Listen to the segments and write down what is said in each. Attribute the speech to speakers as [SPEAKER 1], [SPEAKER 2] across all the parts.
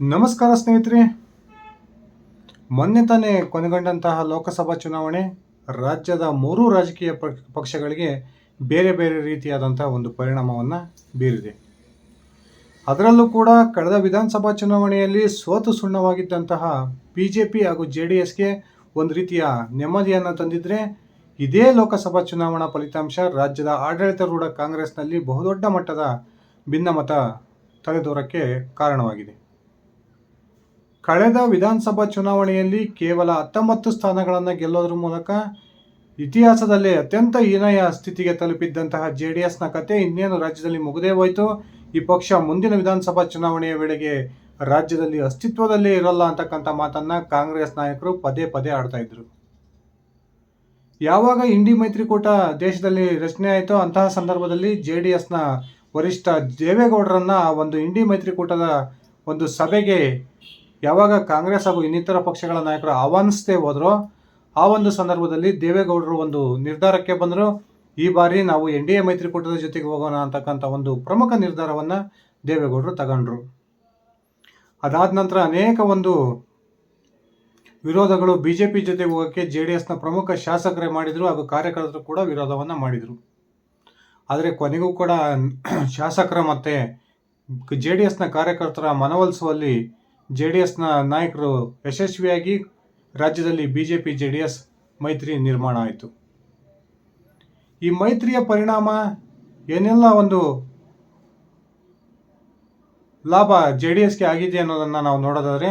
[SPEAKER 1] ನಮಸ್ಕಾರ ಸ್ನೇಹಿತರೆ. ಮೊನ್ನೆ ತಾನೇ ಕೊನೆಗೊಂಡಂತಹ ಲೋಕಸಭಾ ಚುನಾವಣೆ ರಾಜ್ಯದ ಮೂರೂ ರಾಜಕೀಯ ಪಕ್ಷಗಳಿಗೆ ಬೇರೆ ಬೇರೆ ರೀತಿಯಾದಂತಹ ಒಂದು ಪರಿಣಾಮವನ್ನು ಬೀರಿದೆ. ಅದರಲ್ಲೂ ಕೂಡ ಕಳೆದ ವಿಧಾನಸಭಾ ಚುನಾವಣೆಯಲ್ಲಿ ಸೋತು ಸುಣ್ಣವಾಗಿದ್ದಂತಹ ಬಿ ಜೆ ಪಿ ಹಾಗೂ ಜೆ ಡಿ ಎಸ್ಗೆ ಒಂದು ರೀತಿಯ ನೆಮ್ಮದಿಯನ್ನು ತಂದಿದ್ರೆ ಇದೇ ಲೋಕಸಭಾ ಚುನಾವಣಾ ಫಲಿತಾಂಶ ರಾಜ್ಯದ ಆಡಳಿತಾರೂಢ ಕಾಂಗ್ರೆಸ್ನಲ್ಲಿ ಬಹುದೊಡ್ಡ ಮಟ್ಟದ ಭಿನ್ನಮತ ತಲೆದೋರಕ್ಕೆ ಕಾರಣವಾಗಿದೆ. ಕಳೆದ ವಿಧಾನಸಭಾ ಚುನಾವಣೆಯಲ್ಲಿ ಕೇವಲ ಹತ್ತೊಂಬತ್ತು ಸ್ಥಾನಗಳನ್ನು ಗೆಲ್ಲೋದ್ರ ಮೂಲಕ ಇತಿಹಾಸದಲ್ಲೇ ಅತ್ಯಂತ ಹೀನಯ ಸ್ಥಿತಿಗೆ ತಲುಪಿದ್ದಂತಹ ಜೆ ಡಿ ಎಸ್ನ ಕತೆ ಇನ್ನೇನು ರಾಜ್ಯದಲ್ಲಿ ಮುಗದೇ ಹೋಯಿತು? ಈ ಪಕ್ಷ ಮುಂದಿನ ವಿಧಾನಸಭಾ ಚುನಾವಣೆಯ ವೇಳೆಗೆ ರಾಜ್ಯದಲ್ಲಿ ಅಸ್ತಿತ್ವದಲ್ಲೇ ಇರಲ್ಲ ಅಂತಕ್ಕಂಥ ಮಾತನ್ನು ಕಾಂಗ್ರೆಸ್ ನಾಯಕರು ಪದೇ ಪದೇ ಆಡ್ತಾ ಇದ್ರು. ಯಾವಾಗ ಇಂಡಿ ಮೈತ್ರಿಕೂಟ ದೇಶದಲ್ಲಿ ರಚನೆ ಆಯಿತೋ ಅಂತಹ ಸಂದರ್ಭದಲ್ಲಿ ಜೆ ಡಿ ಎಸ್ನ ವರಿಷ್ಠ ದೇವೇಗೌಡರನ್ನು ಒಂದು ಇಂಡಿ ಮೈತ್ರಿಕೂಟದ ಒಂದು ಸಭೆಗೆ ಯಾವಾಗ ಕಾಂಗ್ರೆಸ್ ಹಾಗೂ ಇನ್ನಿತರ ಪಕ್ಷಗಳ ನಾಯಕರು ಆಹ್ವಾನಿಸ್ತೇ ಹೋದ್ರೋ ಆ ಒಂದು ಸಂದರ್ಭದಲ್ಲಿ ದೇವೇಗೌಡರು ಒಂದು ನಿರ್ಧಾರಕ್ಕೆ ಬಂದರು. ಈ ಬಾರಿ ನಾವು ಎನ್ ಡಿ ಎ ಮೈತ್ರಿಕೂಟದ ಜೊತೆಗೆ ಹೋಗೋಣ ಅಂತಕ್ಕಂಥ ಒಂದು ಪ್ರಮುಖ ನಿರ್ಧಾರವನ್ನು ದೇವೇಗೌಡರು ತಗೊಂಡ್ರು. ಅದಾದ ನಂತರ ಅನೇಕ ಒಂದು ವಿರೋಧಗಳು ಬಿ ಜೆ ಪಿ ಜೊತೆಗೆ ಹೋಗೋಕ್ಕೆ ಜೆ ಡಿ ಎಸ್ನ ಪ್ರಮುಖ ಶಾಸಕರೇ ಮಾಡಿದರು ಹಾಗೂ ಕಾರ್ಯಕರ್ತರು ಕೂಡ ವಿರೋಧವನ್ನು ಮಾಡಿದರು. ಆದರೆ ಕೊನೆಗೂ ಕೂಡ ಶಾಸಕರ ಮತ್ತು ಜೆ ಡಿ ಎಸ್ನ ಕಾರ್ಯಕರ್ತರ ಮನವೊಲಿಸುವಲ್ಲಿ ಜೆ ಡಿ ಎಸ್ನ ನಾಯಕರು ಯಶಸ್ವಿಯಾಗಿ ರಾಜ್ಯದಲ್ಲಿ B J P J D S ಮೈತ್ರಿ ನಿರ್ಮಾಣ ಆಯಿತು. ಈ ಮೈತ್ರಿಯ ಪರಿಣಾಮ ಏನೆಲ್ಲ ಒಂದು ಲಾಭ ಜೆ ಡಿ ಎಸ್ಗೆ ಆಗಿದೆ ಅನ್ನೋದನ್ನು ನಾವು ನೋಡೋದಾದರೆ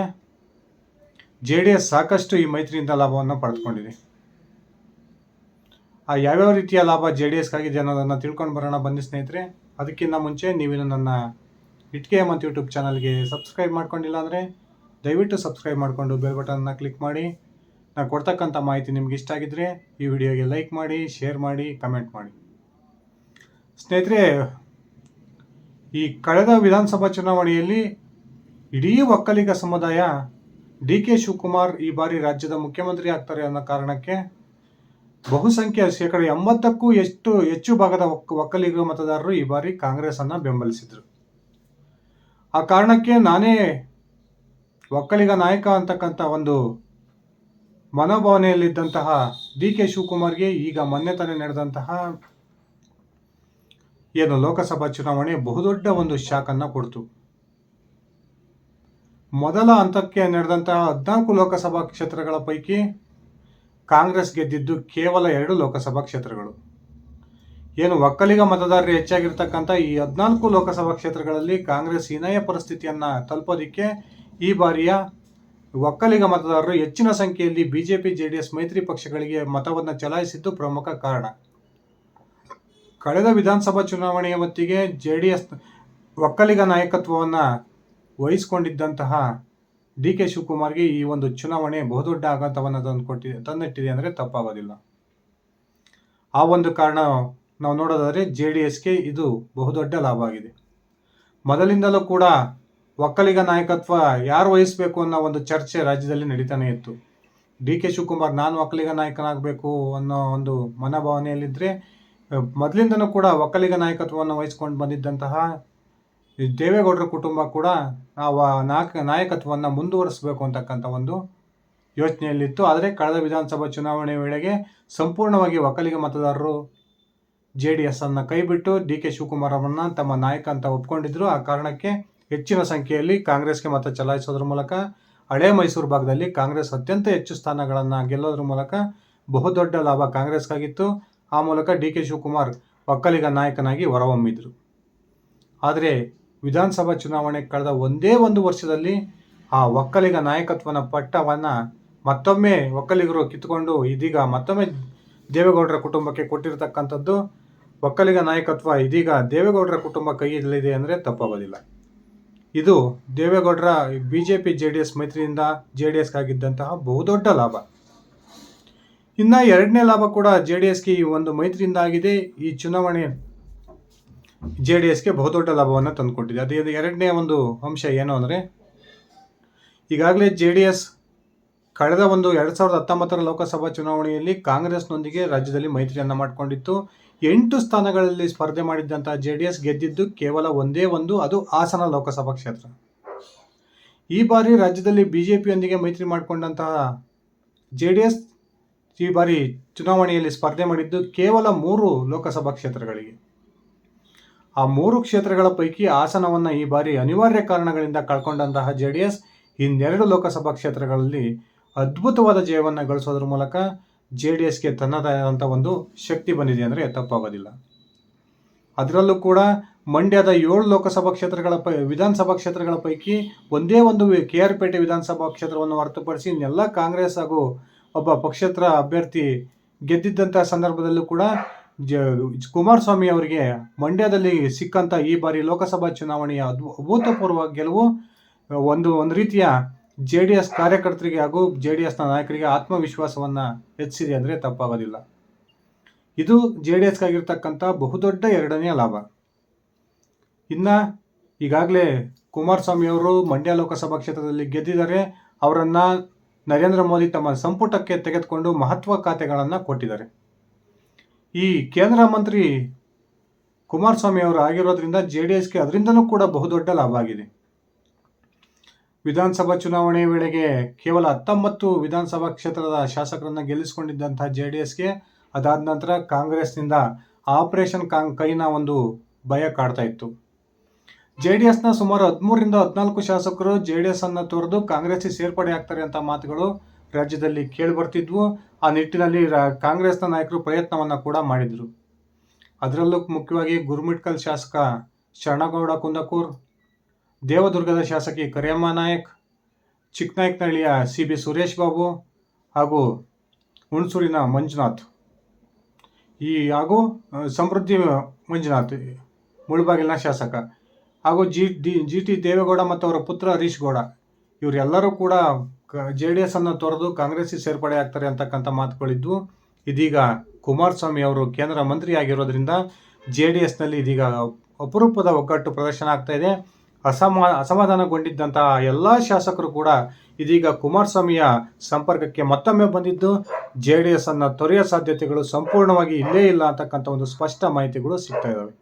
[SPEAKER 1] ಜೆ ಡಿ ಎಸ್ ಸಾಕಷ್ಟು ಈ ಮೈತ್ರಿಯಿಂದ ಲಾಭವನ್ನು ಪಡೆದುಕೊಂಡಿದೆ. ಆ ಯಾವ್ಯಾವ ರೀತಿಯ ಲಾಭ ಜೆ ಡಿ ಎಸ್ಗಾಗಿದೆ ಅನ್ನೋದನ್ನು ತಿಳ್ಕೊಂಡು ಬರೋಣ ಬನ್ನಿ ಸ್ನೇಹಿತರೆ. ಅದಕ್ಕಿಂತ ಮುಂಚೆ ನೀವಿನ್ನು ನನ್ನ ಇಟ್ಕೆ ಮತ್ತು ಯೂಟ್ಯೂಬ್ ಚಾನಲ್ಗೆ ಸಬ್ಸ್ಕ್ರೈಬ್ ಮಾಡ್ಕೊಂಡಿಲ್ಲ ಅಂದರೆ ದಯವಿಟ್ಟು ಸಬ್ಸ್ಕ್ರೈಬ್ ಮಾಡಿಕೊಂಡು ಬೆಲ್ ಬಟನ್ನ ಕ್ಲಿಕ್ ಮಾಡಿ. ನಾನು ಕೊಡ್ತಕ್ಕಂಥ ಮಾಹಿತಿ ನಿಮ್ಗೆ ಇಷ್ಟ ಆಗಿದ್ದರೆ ಈ ವಿಡಿಯೋಗೆ ಲೈಕ್ ಮಾಡಿ ಶೇರ್ ಮಾಡಿ ಕಮೆಂಟ್ ಮಾಡಿ. ಸ್ನೇಹಿತರೆ, ಈ ಕಳೆದ ವಿಧಾನಸಭಾ ಚುನಾವಣೆಯಲ್ಲಿ ಇಡೀ ಒಕ್ಕಲಿಗ ಸಮುದಾಯ ಡಿ ಕೆ ಶಿವಕುಮಾರ್ ಈ ಬಾರಿ ರಾಜ್ಯದ ಮುಖ್ಯಮಂತ್ರಿ ಆಗ್ತಾರೆ ಅನ್ನೋ ಕಾರಣಕ್ಕೆ ಬಹುಸಂಖ್ಯೆ ಶೇಕಡ ಎಂಬತ್ತಕ್ಕೂ ಎಷ್ಟು, ಹೆಚ್ಚು ಭಾಗದ ಒಕ್ಕ ಒಕ್ಕಲಿಗ ಮತದಾರರು ಈ ಬಾರಿ ಕಾಂಗ್ರೆಸ್ ಅನ್ನು ಬೆಂಬಲಿಸಿದರು. ಆ ಕಾರಣಕ್ಕೆ ನಾನೇ ಒಕ್ಕಲಿಗ ನಾಯಕ ಅಂತಕ್ಕಂಥ ಒಂದು ಮನೋಭಾವನೆಯಲ್ಲಿದ್ದಂತಹ ಡಿ ಕೆ ಶಿವಕುಮಾರ್ಗೆ ಈಗ ಮೊನ್ನೆ ತಾನೇ ನಡೆದಂತಹ ಏನು ಲೋಕಸಭಾ ಚುನಾವಣೆ ಬಹುದೊಡ್ಡ ಒಂದು ಶಾಕನ್ನು ಕೊಡ್ತು. ಮೊದಲ ಹಂತಕ್ಕೆ ನಡೆದಂತಹ ಹದಿನಾಲ್ಕು ಲೋಕಸಭಾ ಕ್ಷೇತ್ರಗಳ ಪೈಕಿ ಕಾಂಗ್ರೆಸ್ ಗೆದ್ದಿದ್ದು ಕೇವಲ ಎರಡು ಲೋಕಸಭಾ ಕ್ಷೇತ್ರಗಳು. ಏನು ಒಕ್ಕಲಿಗ ಮತದಾರರು ಹೆಚ್ಚಾಗಿರ್ತಕ್ಕಂಥ ಈ ಹದಿನಾಲ್ಕು ಲೋಕಸಭಾ ಕ್ಷೇತ್ರಗಳಲ್ಲಿ ಕಾಂಗ್ರೆಸ್ ಹೀನಾಯ ಪರಿಸ್ಥಿತಿಯನ್ನು ತಲುಪೋದಿಕ್ಕೆ ಈ ಬಾರಿಯ ಒಕ್ಕಲಿಗ ಮತದಾರರು ಹೆಚ್ಚಿನ ಸಂಖ್ಯೆಯಲ್ಲಿ ಬಿಜೆಪಿ, ಜೆಡಿಎಸ್ ಮೈತ್ರಿ ಪಕ್ಷಗಳಿಗೆ ಮತವನ್ನು ಚಲಾಯಿಸಿದ್ದು ಪ್ರಮುಖ ಕಾರಣ. ಕಳೆದ ವಿಧಾನಸಭಾ ಚುನಾವಣೆಯ ಹೊತ್ತಿಗೆ ಜೆ ಡಿ ಎಸ್ ಒಕ್ಕಲಿಗ ನಾಯಕತ್ವವನ್ನು ವಹಿಸಿಕೊಂಡಿದ್ದಂತಹ ಡಿ ಕೆ ಶಿವಕುಮಾರ್ಗೆ ಈ ಒಂದು ಚುನಾವಣೆ ಬಹುದೊಡ್ಡ ಆಘಾತವನ್ನು ತಂದುಕೊಟ್ಟಿದೆ ತಂದಿಟ್ಟಿದೆ ಅಂದರೆ ತಪ್ಪಾಗೋದಿಲ್ಲ. ಆ ಒಂದು ಕಾರಣ ನಾವು ನೋಡೋದಾದರೆ ಜೆ ಡಿ ಎಸ್ಗೆ ಇದು ಬಹುದೊಡ್ಡ ಲಾಭ ಆಗಿದೆ. ಮೊದಲಿಂದಲೂ ಕೂಡ ಒಕ್ಕಲಿಗ ನಾಯಕತ್ವ ಯಾರು ವಹಿಸಬೇಕು ಅನ್ನೋ ಒಂದು ಚರ್ಚೆ ರಾಜ್ಯದಲ್ಲಿ ನಡೀತಾನೆ ಇತ್ತು. ಡಿ ಕೆ ಶಿವಕುಮಾರ್ ನಾನು ಒಕ್ಕಲಿಗ ನಾಯಕನಾಗಬೇಕು ಅನ್ನೋ ಒಂದು ಮನೋಭಾವನೆಯಲ್ಲಿದ್ದರೆ ಮೊದಲಿಂದನೂ ಕೂಡ ಒಕ್ಕಲಿಗ ನಾಯಕತ್ವವನ್ನು ವಹಿಸ್ಕೊಂಡು ಬಂದಿದ್ದಂತಹ ದೇವೇಗೌಡರ ಕುಟುಂಬ ಕೂಡ ನಾವು ನಾಯಕ, ನಾಯಕತ್ವವನ್ನು ಮುಂದುವರಿಸಬೇಕು ಅಂತಕ್ಕಂಥ ಒಂದು ಯೋಚನೆಯಲ್ಲಿತ್ತು. ಆದರೆ ಕಳೆದ ವಿಧಾನಸಭಾ ಚುನಾವಣೆ ವೇಳೆಗೆ ಸಂಪೂರ್ಣವಾಗಿ ಒಕ್ಕಲಿಗ ಮತದಾರರು ಜೆ ಡಿ ಎಸ್ ಅನ್ನು ಕೈಬಿಟ್ಟು ಡಿ ಕೆ ಶಿವಕುಮಾರ್ ಅವರನ್ನ ತಮ್ಮ ನಾಯಕ ಅಂತ ಒಪ್ಕೊಂಡಿದ್ರು. ಆ ಕಾರಣಕ್ಕೆ ಹೆಚ್ಚಿನ ಸಂಖ್ಯೆಯಲ್ಲಿ ಕಾಂಗ್ರೆಸ್ಗೆ ಮತ ಚಲಾಯಿಸೋದ್ರ ಮೂಲಕ, ಹಳೆ ಮೈಸೂರು ಭಾಗದಲ್ಲಿ ಕಾಂಗ್ರೆಸ್ ಅತ್ಯಂತ ಹೆಚ್ಚು ಸ್ಥಾನಗಳನ್ನು ಗೆಲ್ಲೋದ್ರ ಮೂಲಕ ಬಹುದೊಡ್ಡ ಲಾಭ ಕಾಂಗ್ರೆಸ್ಗಾಗಿತ್ತು. ಆ ಮೂಲಕ ಡಿ ಕೆ ಶಿವಕುಮಾರ್ ಒಕ್ಕಲಿಗ ನಾಯಕನಾಗಿ ಹೊರಹೊಮ್ಮಿದ್ರು. ಆದರೆ ವಿಧಾನಸಭಾ ಚುನಾವಣೆ ಕಳೆದ ಒಂದೇ ಒಂದು ವರ್ಷದಲ್ಲಿ ಆ ಒಕ್ಕಲಿಗ ನಾಯಕತ್ವನ ಪಟ್ಟವನ್ನು ಮತ್ತೊಮ್ಮೆ ಒಕ್ಕಲಿಗರು ಕಿತ್ತುಕೊಂಡು ಇದೀಗ ಮತ್ತೊಮ್ಮೆ ದೇವೇಗೌಡರ ಕುಟುಂಬಕ್ಕೆ ಕೊಟ್ಟಿರತಕ್ಕಂಥದ್ದು ಒಕ್ಕಲಿಗ ನಾಯಕತ್ವ ಇದೀಗ ದೇವೇಗೌಡರ ಕುಟುಂಬ ಕೈಯಲ್ಲಿದೆ ಅಂದರೆ ತಪ್ಪಾಗೋದಿಲ್ಲ. ಇದು ದೇವೇಗೌಡರ B J P J D S ಮೈತ್ರಿಯಿಂದ J D ಎಸ್ಗಾಗಿದ್ದಂತಹ ಬಹುದೊಡ್ಡ ಲಾಭ. ಇನ್ನು ಎರಡನೇ ಲಾಭ ಕೂಡ ಜೆ ಡಿ ಎಸ್ಗೆ ಈ ಒಂದು ಮೈತ್ರಿಯಿಂದ ಆಗಿದೆ. ಈ ಚುನಾವಣೆ ಜೆ ಡಿ ಎಸ್ಗೆ ಬಹುದೊಡ್ಡ ಲಾಭವನ್ನು ತಂದುಕೊಟ್ಟಿದೆ. ಅದೇ ಎರಡನೇ ಒಂದು ಅಂಶ ಏನು ಅಂದರೆ, ಈಗಾಗಲೇ ಜೆ ಡಿ ಎಸ್ ಕಳೆದ ಒಂದು ಎರಡು ಸಾವಿರದ ಹತ್ತೊಂಬತ್ತರ ಲೋಕಸಭಾ ಚುನಾವಣೆಯಲ್ಲಿ ಕಾಂಗ್ರೆಸ್ನೊಂದಿಗೆ ರಾಜ್ಯದಲ್ಲಿ ಮೈತ್ರಿಯನ್ನು ಮಾಡಿಕೊಂಡಿತ್ತು. ಎಂಟು ಸ್ಥಾನಗಳಲ್ಲಿ ಸ್ಪರ್ಧೆ ಮಾಡಿದ್ದಂಥ ಜೆ ಡಿ ಎಸ್ ಗೆದ್ದಿದ್ದು ಕೇವಲ ಒಂದೇ ಒಂದು, ಅದು ಹಾಸನ ಲೋಕಸಭಾ ಕ್ಷೇತ್ರ. ಈ ಬಾರಿ ರಾಜ್ಯದಲ್ಲಿ ಬಿ ಜೆ ಪಿಯೊಂದಿಗೆ ಮೈತ್ರಿ ಮಾಡಿಕೊಂಡಂತಹ ಜೆ ಡಿ ಎಸ್ ಈ ಬಾರಿ ಚುನಾವಣೆಯಲ್ಲಿ ಸ್ಪರ್ಧೆ ಮಾಡಿದ್ದು ಕೇವಲ ಮೂರು ಲೋಕಸಭಾ ಕ್ಷೇತ್ರಗಳಿಗೆ. ಆ ಮೂರು ಕ್ಷೇತ್ರಗಳ ಪೈಕಿ ಹಾಸನವನ್ನು ಈ ಬಾರಿ ಅನಿವಾರ್ಯ ಕಾರಣಗಳಿಂದ ಕಳ್ಕೊಂಡಂತಹ ಜೆ ಡಿ ಎಸ್ ಇನ್ನೆರಡು ಲೋಕಸಭಾ ಕ್ಷೇತ್ರಗಳಲ್ಲಿ ಅದ್ಭುತವಾದ ಜಯವನ್ನು ಗಳಿಸೋದ್ರ ಮೂಲಕ ಜೆ ಡಿ ಎಸ್ಗೆ ತನ್ನದಾದಂಥ ಒಂದು ಶಕ್ತಿ ಬಂದಿದೆ ಅಂದರೆ ತಪ್ಪಾಗೋದಿಲ್ಲ. ಅದರಲ್ಲೂ ಕೂಡ ಮಂಡ್ಯದ ಏಳು ಲೋಕಸಭಾ ಕ್ಷೇತ್ರಗಳ ಪೈ, ವಿಧಾನಸಭಾ ಕ್ಷೇತ್ರಗಳ ಪೈಕಿ ಒಂದೇ ಒಂದು ಕೆ ಆರ್ ಪೇಟೆ ವಿಧಾನಸಭಾ ಕ್ಷೇತ್ರವನ್ನು ಹೊರತುಪಡಿಸಿ ಇನ್ನೆಲ್ಲ ಕಾಂಗ್ರೆಸ್ ಹಾಗೂ ಒಬ್ಬ ಪಕ್ಷೇತರ ಅಭ್ಯರ್ಥಿ ಗೆದ್ದಿದ್ದಂಥ ಸಂದರ್ಭದಲ್ಲೂ ಕೂಡ ಜ, ಕುಮಾರಸ್ವಾಮಿ ಅವರಿಗೆ ಮಂಡ್ಯದಲ್ಲಿ ಸಿಕ್ಕಂಥ ಈ ಬಾರಿ ಲೋಕಸಭಾ ಚುನಾವಣೆಯ ಅಭೂತಪೂರ್ವ ಗೆಲುವು, ಒಂದು ಒಂದು ರೀತಿಯ ಜೆ ಡಿ ಎಸ್ ಕಾರ್ಯಕರ್ತರಿಗೆ ಹಾಗೂ ಜೆ ಡಿ ಎಸ್ನ ನಾಯಕರಿಗೆ ಆತ್ಮವಿಶ್ವಾಸವನ್ನು ಹೆಚ್ಚಿದೆ ಅಂದರೆ ತಪ್ಪಾಗೋದಿಲ್ಲ. ಇದು ಜೆ ಡಿ ಎಸ್ಗಾಗಿರ್ತಕ್ಕಂಥ ಬಹುದೊಡ್ಡ ಎರಡನೆಯ ಲಾಭ. ಇನ್ನು ಈಗಾಗಲೇ ಕುಮಾರಸ್ವಾಮಿ ಅವರು ಮಂಡ್ಯ ಲೋಕಸಭಾ ಕ್ಷೇತ್ರದಲ್ಲಿ ಗೆದ್ದಿದ್ದಾರೆ. ಅವರನ್ನು ನರೇಂದ್ರ ಮೋದಿ ತಮ್ಮ ಸಂಪುಟಕ್ಕೆ ತೆಗೆದುಕೊಂಡು ಮಹತ್ವ ಖಾತೆಗಳನ್ನು ಕೊಟ್ಟಿದ್ದಾರೆ. ಈ ಕೇಂದ್ರ ಮಂತ್ರಿ ಕುಮಾರಸ್ವಾಮಿ ಅವರು ಆಗಿರೋದ್ರಿಂದ ಜೆ ಡಿ ಎಸ್ಗೆ ಅದರಿಂದನೂ ಕೂಡ ಬಹುದೊಡ್ಡ ಲಾಭ ಆಗಿದೆ. ವಿಧಾನಸಭಾ ಚುನಾವಣೆ ವೇಳೆಗೆ ಕೇವಲ ಹತ್ತೊಂಬತ್ತು ವಿಧಾನಸಭಾ ಕ್ಷೇತ್ರದ ಶಾಸಕರನ್ನ ಗೆಲ್ಲಿಸಿಕೊಂಡಿದ್ದಂತಹ ಜೆ ಡಿ ಎಸ್ಗೆ ಅದಾದ ನಂತರ ಕಾಂಗ್ರೆಸ್ನಿಂದ ಆಪರೇಷನ್ ಕಾಂಗ್ ಕೈನ ಒಂದು ಭಯ ಕಾಡ್ತಾ ಇತ್ತು. ಜೆ ಡಿ ಎಸ್ನ ಸುಮಾರು ಹದಿಮೂರರಿಂದ ಹದಿನಾಲ್ಕು ಶಾಸಕರು ಜೆ ಡಿ ಎಸ್ ಅನ್ನು ತೊರೆದು ಕಾಂಗ್ರೆಸ್ಗೆ ಸೇರ್ಪಡೆ ಆಗ್ತಾರೆ ಅಂತ ಮಾತುಗಳು ರಾಜ್ಯದಲ್ಲಿ ಕೇಳಿ ಬರ್ತಿದ್ವು. ಆ ನಿಟ್ಟಿನಲ್ಲಿ ಕಾಂಗ್ರೆಸ್ನ ನಾಯಕರು ಪ್ರಯತ್ನವನ್ನು ಕೂಡ ಮಾಡಿದರು. ಅದರಲ್ಲೂ ಮುಖ್ಯವಾಗಿ ಗುರುಮಿಟ್ಕಲ್ ಶಾಸಕ ಶರಣಗೌಡ ಕುಂದಕೂರ್ ದೇವದುರ್ಗದ ಶಾಸಕಿ ಕರಿಯಮ್ಮ ನಾಯಕ್ ಚಿಕ್ಕನಾಯಕನಹಳ್ಳಿಯ ಸಿ ಬಿ ಸುರೇಶ್ ಬಾಬು ಹಾಗೂ ಹುಣಸೂರಿನ ಮಂಜುನಾಥ್. ಈ ಹಾಗೂ ಸಮೃದ್ಧಿ ಮಂಜುನಾಥ್, ಮುಳಬಾಗಿಲಿನ ಶಾಸಕ ಹಾಗೂ G D, G T Devegowda ಮತ್ತು ಅವರ ಪುತ್ರ ಹರೀಶ್ ಗೌಡ. ಇವರೆಲ್ಲರೂ ಕೂಡ ಜೆ ಡಿ ಎಸ್ ಅನ್ನು ತೊರೆದು ಕಾಂಗ್ರೆಸ್ಗೆ ಸೇರ್ಪಡೆ ಆಗ್ತಾರೆ ಅಂತಕ್ಕಂಥ ಮಾತುಗಳಿದ್ದು ಇದೀಗ ಕುಮಾರಸ್ವಾಮಿ ಅವರು ಕೇಂದ್ರ ಮಂತ್ರಿ ಆಗಿರೋದ್ರಿಂದ ಜೆ ಡಿ ಎಸ್ನಲ್ಲಿ ಇದೀಗ ಅಪರೂಪದ ಒಗ್ಗಟ್ಟು ಪ್ರದರ್ಶನ ಆಗ್ತಾ ಇದೆ. ಅಸಮಾ ಅಸಮಾಧಾನಗೊಂಡಿದ್ದಂತಹ ಎಲ್ಲ ಶಾಸಕರು ಕೂಡ ಇದೀಗ ಕುಮಾರಸ್ವಾಮಿಯ ಸಂಪರ್ಕಕ್ಕೆ ಮತ್ತೊಮ್ಮೆ ಬಂದಿದ್ದು ಜೆ ಡಿ ಎಸ್ ಅನ್ನು ತೊರೆಯ ಸಾಧ್ಯತೆಗಳು ಸಂಪೂರ್ಣವಾಗಿ ಇಲ್ಲೇ ಇಲ್ಲ ಅಂತಕ್ಕಂಥ ಒಂದು ಸ್ಪಷ್ಟ ಮಾಹಿತಿಗಳು ಸಿಗ್ತಾ ಇದ್ದಾವೆ.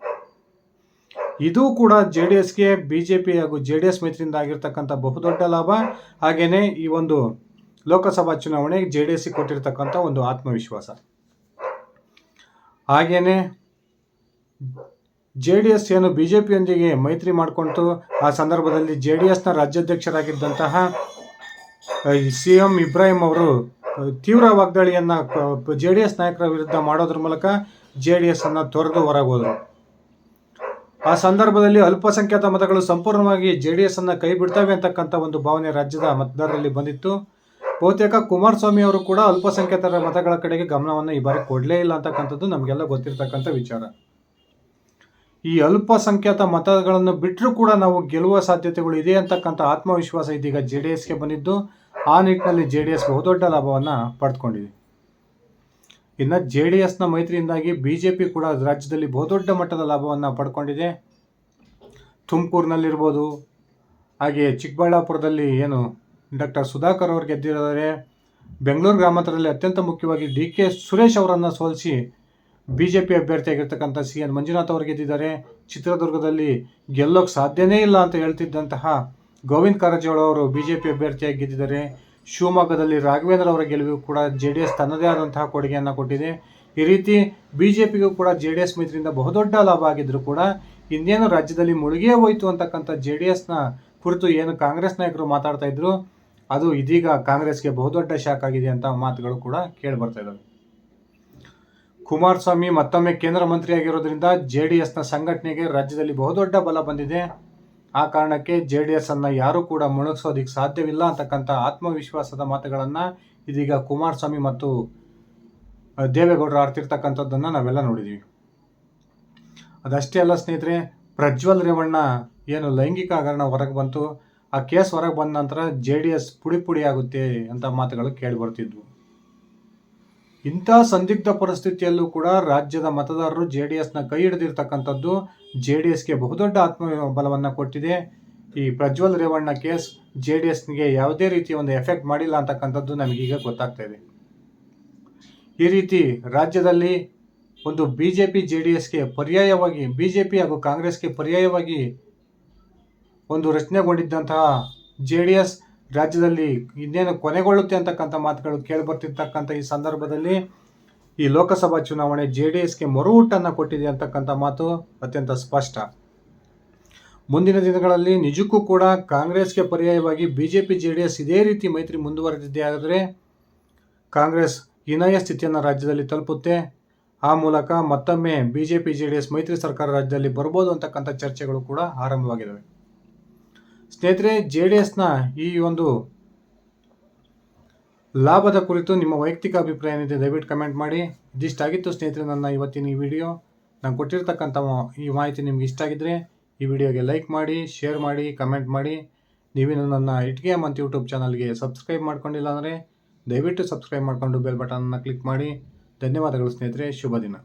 [SPEAKER 1] ಇದು ಕೂಡ ಜೆ ಡಿ ಎಸ್ಗೆ ಬಿ ಜೆ ಪಿ ಹಾಗೂ ಜೆ ಡಿ ಎಸ್ ಮೈತ್ರಿಯಿಂದ ಆಗಿರ್ತಕ್ಕಂಥ ಬಹುದೊಡ್ಡ ಲಾಭ. ಹಾಗೆಯೇ ಈ ಒಂದು ಲೋಕಸಭಾ ಚುನಾವಣೆ ಜೆ ಡಿ ಎಸ್ಗೆ ಕೊಟ್ಟಿರ್ತಕ್ಕಂಥ ಒಂದು ಆತ್ಮವಿಶ್ವಾಸ. ಹಾಗೆಯೇ ಜೆ ಡಿ ಎಸ್ ಏನು ಬಿ ಜೆ ಪಿಯೊಂದಿಗೆ ಮೈತ್ರಿ ಮಾಡಿಕೊಂಡು ಆ ಸಂದರ್ಭದಲ್ಲಿ ಜೆ ಡಿ ಎಸ್ನ ರಾಜ್ಯಾಧ್ಯಕ್ಷರಾಗಿದ್ದಂತಹ ಸಿ ಎಂ ಇಬ್ರಾಹಿಂ ಅವರು ತೀವ್ರ ವಾಗ್ದಾಳಿಯನ್ನು ಜೆ ಡಿ ಎಸ್ ನಾಯಕರ ವಿರುದ್ಧ ಮಾಡೋದ್ರ ಮೂಲಕ ಜೆ ಡಿ ಎಸ್ ಅನ್ನು ತೊರೆದು ಹೊರಗೋದರು. ಆ ಸಂದರ್ಭದಲ್ಲಿ ಅಲ್ಪಸಂಖ್ಯಾತ ಮತಗಳು ಸಂಪೂರ್ಣವಾಗಿ ಜೆ ಡಿ ಎಸ್ ಅನ್ನು ಕೈ ಬಿಡ್ತವೆ ಅಂತಕ್ಕಂಥ ಒಂದು ಭಾವನೆ ರಾಜ್ಯದ ಮತದಾರರಲ್ಲಿ ಬಂದಿತ್ತು. ಬಹುತೇಕ ಕುಮಾರಸ್ವಾಮಿ ಅವರು ಕೂಡ ಅಲ್ಪಸಂಖ್ಯಾತರ ಮತಗಳ ಕಡೆಗೆ ಗಮನವನ್ನು ಈ ಬಾರಿ ಕೊಡಲೇ ಇಲ್ಲ ಅಂತಕ್ಕಂಥದ್ದು ನಮಗೆಲ್ಲ ಗೊತ್ತಿರತಕ್ಕಂಥ ವಿಚಾರ. ಈ ಅಲ್ಪಸಂಖ್ಯಾತ ಮತಗಳನ್ನು ಬಿಟ್ಟರೂ ಕೂಡ ನಾವು ಗೆಲ್ಲುವ ಸಾಧ್ಯತೆಗಳು ಇದೆ ಅಂತಕ್ಕಂಥ ಆತ್ಮವಿಶ್ವಾಸ ಇದೀಗ ಜೆ ಡಿ ಎಸ್ಗೆ ಬಂದಿದ್ದು, ಆ ನಿಟ್ಟಿನಲ್ಲಿ ಜೆ ಡಿ ಎಸ್ ಬಹುದೊಡ್ಡ ಲಾಭವನ್ನು ಪಡೆದುಕೊಂಡಿದೆ. ಇನ್ನು ಜೆ ಡಿ ಎಸ್ನ ಮೈತ್ರಿಯಿಂದಾಗಿ ಬಿ ಜೆ ಪಿ ಕೂಡ ರಾಜ್ಯದಲ್ಲಿ ಬಹುದೊಡ್ಡ ಮಟ್ಟದ ಲಾಭವನ್ನು ಪಡ್ಕೊಂಡಿದೆ. ತುಮಕೂರಿನಲ್ಲಿರ್ಬೋದು, ಹಾಗೆ ಚಿಕ್ಕಬಳ್ಳಾಪುರದಲ್ಲಿ ಏನು ಡಾಕ್ಟರ್ ಸುಧಾಕರ್ ಅವರು ಗೆದ್ದಿದ್ದಾರೆ. ಬೆಂಗಳೂರು ಗ್ರಾಮಾಂತರದಲ್ಲಿ ಅತ್ಯಂತ ಮುಖ್ಯವಾಗಿ ಡಿ ಕೆ ಸುರೇಶ್ ಅವರನ್ನು ಸೋಲಿಸಿ ಬಿ ಜೆ ಪಿ ಅಭ್ಯರ್ಥಿಯಾಗಿರ್ತಕ್ಕಂಥ ಸಿ ಎನ್ ಮಂಜುನಾಥ್ ಅವರು ಗೆದ್ದಿದ್ದಾರೆ. ಚಿತ್ರದುರ್ಗದಲ್ಲಿ ಗೆಲ್ಲೋಕ್ಕೆ ಸಾಧ್ಯನೇ ಇಲ್ಲ ಅಂತ ಹೇಳ್ತಿದ್ದಂತಹ ಗೋವಿಂದ ಕಾರಜೋಳ ಅವರು ಬಿ ಜೆ ಪಿ ಅಭ್ಯರ್ಥಿಯಾಗಿ ಗೆದ್ದಿದ್ದಾರೆ. ಶಿವಮೊಗ್ಗದಲ್ಲಿ ರಾಘವೇಂದ್ರ ಅವರ ಗೆಲುವು ಕೂಡ ಜೆ ಡಿ ಎಸ್ ತನ್ನದೇ ಆದಂತಹ ಕೊಡುಗೆಯನ್ನು ಕೊಟ್ಟಿದೆ. ಈ ರೀತಿ ಬಿ ಜೆ ಪಿಗೂ ಕೂಡ ಜೆ ಡಿ ಎಸ್ ಮೈತ್ರಿಯಿಂದ ಬಹುದೊಡ್ಡ ಲಾಭ ಆಗಿದ್ದರೂ ಕೂಡ ಇನ್ನೇನು ರಾಜ್ಯದಲ್ಲಿ ಮುಳುಗೇ ಹೋಯಿತು ಅಂತಕ್ಕಂಥ ಜೆ ಡಿ ಎಸ್ನ ಕುರಿತು ಏನು ಕಾಂಗ್ರೆಸ್ ನಾಯಕರು ಮಾತಾಡ್ತಾ ಇದ್ರು, ಅದು ಇದೀಗ ಕಾಂಗ್ರೆಸ್ಗೆ ಬಹುದೊಡ್ಡ ಶಾಕ್ ಆಗಿದೆ ಅಂತ ಮಾತುಗಳು ಕೂಡ ಕೇಳಿ ಬರ್ತಾ ಇದ್ದಾವೆ ಕುಮಾರಸ್ವಾಮಿ ಮತ್ತೊಮ್ಮೆ ಕೇಂದ್ರ ಮಂತ್ರಿಯಾಗಿರೋದ್ರಿಂದ ಜೆ ಡಿ ಎಸ್ನ ಸಂಘಟನೆಗೆ ರಾಜ್ಯದಲ್ಲಿ ಬಹುದೊಡ್ಡ ಬಲ ಬಂದಿದೆ. ಆ ಕಾರಣಕ್ಕೆ ಜೆ ಡಿ ಎಸ್ ಅನ್ನು ಯಾರೂ ಕೂಡ ಮುಳುಗಿಸೋದಕ್ಕೆ ಸಾಧ್ಯವಿಲ್ಲ ಅಂತಕ್ಕಂಥ ಆತ್ಮವಿಶ್ವಾಸದ ಮಾತುಗಳನ್ನು ಇದೀಗ ಕುಮಾರಸ್ವಾಮಿ ಮತ್ತು ದೇವೇಗೌಡರು ಆಡ್ತಿರ್ತಕ್ಕಂಥದ್ದನ್ನು ನಾವೆಲ್ಲ ನೋಡಿದ್ದೀವಿ ಅದಷ್ಟೇ ಅಲ್ಲ ಸ್ನೇಹಿತರೆ, ಪ್ರಜ್ವಲ್ ರೇವಣ್ಣ ಏನು ಲೈಂಗಿಕ ಹಗರಣ ಹೊರಗೆ ಬಂತು. ಆ ಕೇಸ್ ಹೊರಗೆ ಬಂದ ನಂತರ ಜೆ ಡಿ ಎಸ್ ಪುಡಿ ಪುಡಿ ಆಗುತ್ತೆ ಅಂತ ಮಾತುಗಳು ಕೇಳಿ ಬರ್ತಿದ್ವು. ಇಂಥ ಸಂದಿಗ್ಧ ಪರಿಸ್ಥಿತಿಯಲ್ಲೂ ಕೂಡ ರಾಜ್ಯದ ಮತದಾರರು ಜೆ ಡಿ ಎಸ್ನ ಕೈ ಹಿಡಿದಿರ್ತಕ್ಕಂಥದ್ದು ಜೆ ಡಿ ಎಸ್ಗೆ ಬಹುದೊಡ್ಡ ಆತ್ಮಬಲವನ್ನು ಕೊಟ್ಟಿದೆ. ಈ Prajwal Revanna case J D ಎಸ್ಗೆ ಯಾವುದೇ ರೀತಿಯ ಒಂದು ಎಫೆಕ್ಟ್ ಮಾಡಿಲ್ಲ ಅಂತಕ್ಕಂಥದ್ದು ನಮಗೀಗ ಗೊತ್ತಾಗ್ತಾ ಇದೆ. ಈ ರೀತಿ ರಾಜ್ಯದಲ್ಲಿ ಒಂದು B J P J D ಎಸ್ಗೆ ಪರ್ಯಾಯವಾಗಿ ಬಿ ಜೆ ಪಿ ಹಾಗೂ ಕಾಂಗ್ರೆಸ್ಗೆ ಪರ್ಯಾಯವಾಗಿ ಒಂದು ರಚನೆಗೊಂಡಿದ್ದಂತಹ ಜೆ ಡಿ ಎಸ್ ರಾಜ್ಯದಲ್ಲಿ ಇನ್ನೇನು ಕೊನೆಗೊಳ್ಳುತ್ತೆ ಅಂತಕ್ಕಂಥ ಮಾತುಗಳು ಕೇಳಿಬರ್ತಿರ್ತಕ್ಕಂಥ ಈ ಸಂದರ್ಭದಲ್ಲಿ ಈ ಲೋಕಸಭಾ ಚುನಾವಣೆ ಜೆ ಡಿ ಎಸ್ಗೆ ಮರುಹುಟ್ಟನ್ನು ಕೊಟ್ಟಿದೆ ಅಂತಕ್ಕಂಥ ಮಾತು ಅತ್ಯಂತ ಸ್ಪಷ್ಟ. ಮುಂದಿನ ದಿನಗಳಲ್ಲಿ ನಿಜಕ್ಕೂ ಕೂಡ ಕಾಂಗ್ರೆಸ್ಗೆ ಪರ್ಯಾಯವಾಗಿ B J P, J D S ಇದೇ ರೀತಿ ಮೈತ್ರಿ ಮುಂದುವರೆದಿದೆ ಆದರೆ ಕಾಂಗ್ರೆಸ್ ಹೀನಯ ಸ್ಥಿತಿಯನ್ನು ರಾಜ್ಯದಲ್ಲಿ ತಲುಪುತ್ತೆ. ಆ ಮೂಲಕ ಮತ್ತೊಮ್ಮೆ B J P, J D S ಮೈತ್ರಿ ಸರ್ಕಾರ ರಾಜ್ಯದಲ್ಲಿ ಬರ್ಬೋದು ಅಂತಕ್ಕಂಥ ಚರ್ಚೆಗಳು ಕೂಡ ಆರಂಭವಾಗಿದ್ದಾವೆ. ಸ್ನೇಹಿತರೆ, ಜೆ ಡಿ ಎಸ್ನ ಈ ಒಂದು ಲಾಭದ ಕುರಿತು ನಿಮ್ಮ ವೈಯಕ್ತಿಕ ಅಭಿಪ್ರಾಯ ಏನಿದೆ ದಯವಿಟ್ಟು ಕಮೆಂಟ್ ಮಾಡಿ. ಇದಿಷ್ಟಾಗಿತ್ತು ಸ್ನೇಹಿತರೆ ನನ್ನ ಇವತ್ತಿನ ಈ ವಿಡಿಯೋ. ನಾನು ಕೊಟ್ಟಿರ್ತಕ್ಕಂಥ ಈ ಮಾಹಿತಿ ನಿಮ್ಗೆ ಇಷ್ಟ ಆಗಿದ್ದರೆ ಈ ವಿಡಿಯೋಗೆ ಲೈಕ್ ಮಾಡಿ, ಶೇರ್ ಮಾಡಿ, ಕಮೆಂಟ್ ಮಾಡಿ. ನೀವೇನು ನನ್ನ ಇಟ್ಗೆ ಮಂತ್ ಯೂಟ್ಯೂಬ್ ಚಾನಲ್ಗೆ ಸಬ್ಸ್ಕ್ರೈಬ್ ಮಾಡ್ಕೊಂಡಿಲ್ಲ ಅಂದರೆ ದಯವಿಟ್ಟು ಸಬ್ಸ್ಕ್ರೈಬ್ ಮಾಡಿಕೊಂಡು ಬೆಲ್ ಬಟನನ್ನು ಕ್ಲಿಕ್ ಮಾಡಿ. ಧನ್ಯವಾದಗಳು ಸ್ನೇಹಿತರೆ, ಶುಭ ದಿನ.